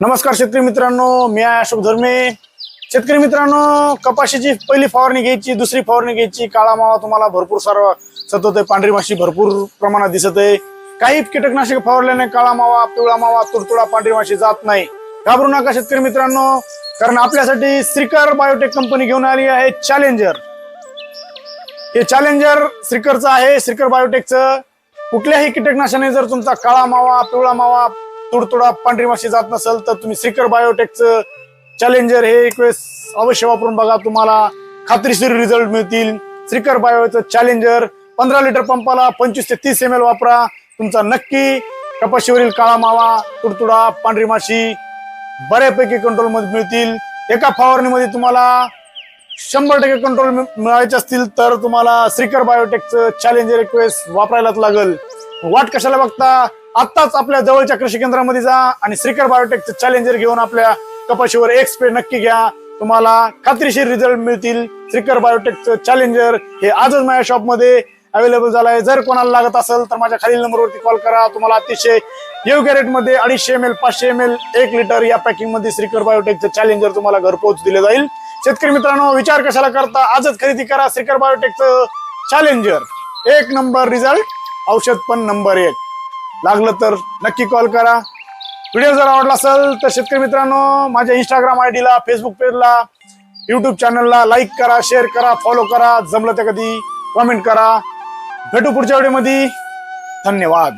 नमस्कार शेतकरी मित्रांनो मी आहे अशोक धर्मे. शेतकरी मित्रांनो कपाशीची पहिली फवारणी घ्यायची दुसरी फवारणी घ्यायची. काळा मावा तुम्हाला भरपूर सारा सतत आहे पांढरी माशी भरपूर प्रमाणात दिसत आहे. काही कीटकनाशक फवारल्याने काळा मावा पिवळा मावा तुडतुडा पांढरी माशी जात नाही. घाबरू नका शेतकरी मित्रांनो कारण आपल्यासाठी श्रीकर बायोटेक कंपनी घेऊन आली आहे चॅलेंजर हे चॅलेंजर श्रीकरचं आहे श्रीकर बायोटेकचं कुठल्याही कीटकनाशाने जर तुमचा काळा मावा पिवळा मावा तुडतुडा पांढरी माशी जात नसेल तर तुम्ही श्रीकर बायोटेकचं चॅलेंजर हे एक वेळेस अवश्य वापरून बघा. तुम्हाला खात्रीशीर रिझल्ट मिळतील. श्रीकर बायोचं चॅलेंजर पंधरा लिटर पंपाला पंचवीस ते तीस एम एल वापरा. तुमचा नक्की कपाशीवरील काळा मावा तुडतुडा पांढरी माशी बऱ्यापैकी कंट्रोलमध्ये मिळतील. एका फवारणीमध्ये तुम्हाला शंभर टक्के कंट्रोल मिळायचे असतील तर तुम्हाला श्रीकर बायोटेकचं चॅलेंजर एक वेळेस वापरायलाच लागेल. वाट कशाला बघता? आत्ताच आपल्या जवळच्या कृषी केंद्रामध्ये जा आणि श्रीकर बायोटेकचं चॅलेंजर घेऊन आपल्या कपाशीवर एक स्प्रे नक्की घ्या. तुम्हाला खात्रीशीर रिझल्ट मिळतील. श्रीकर बायोटेकचं चॅलेंजर हे आजच माझ्या शॉपमध्ये अवेलेबल झालं आहे जर कोणाला लागत असेल तर माझ्या खालील नंबरवरती कॉल करा. तुम्हाला अतिशय योग्य रेटमध्ये अडीचशे एम एल पाचशे एम एल एक लिटर या पॅकिंगमध्ये श्रीकर बायोटेकचं चॅलेंजर तुम्हाला घरपोच दिले जाईल. शेतकरी मित्रांनो विचार कशाला करता? आजच खरेदी करा. श्रीकर बायोटेकचं चॅलेंजर एक नंबर रिझल्ट औषध पण नंबर एक. लागलं तर नक्की कॉल करा. व्हिडिओ जर आवडला असेल तर शेतकरी मित्रांनो माझ्या इंस्टाग्राम आय डीला फेसबुक पेजला युट्यूब चॅनलला लाईक करा शेअर करा फॉलो करा. जमलं तर कधी कमेंट करा. भेटू पुढच्या व्हिडिओमध्ये धन्यवाद.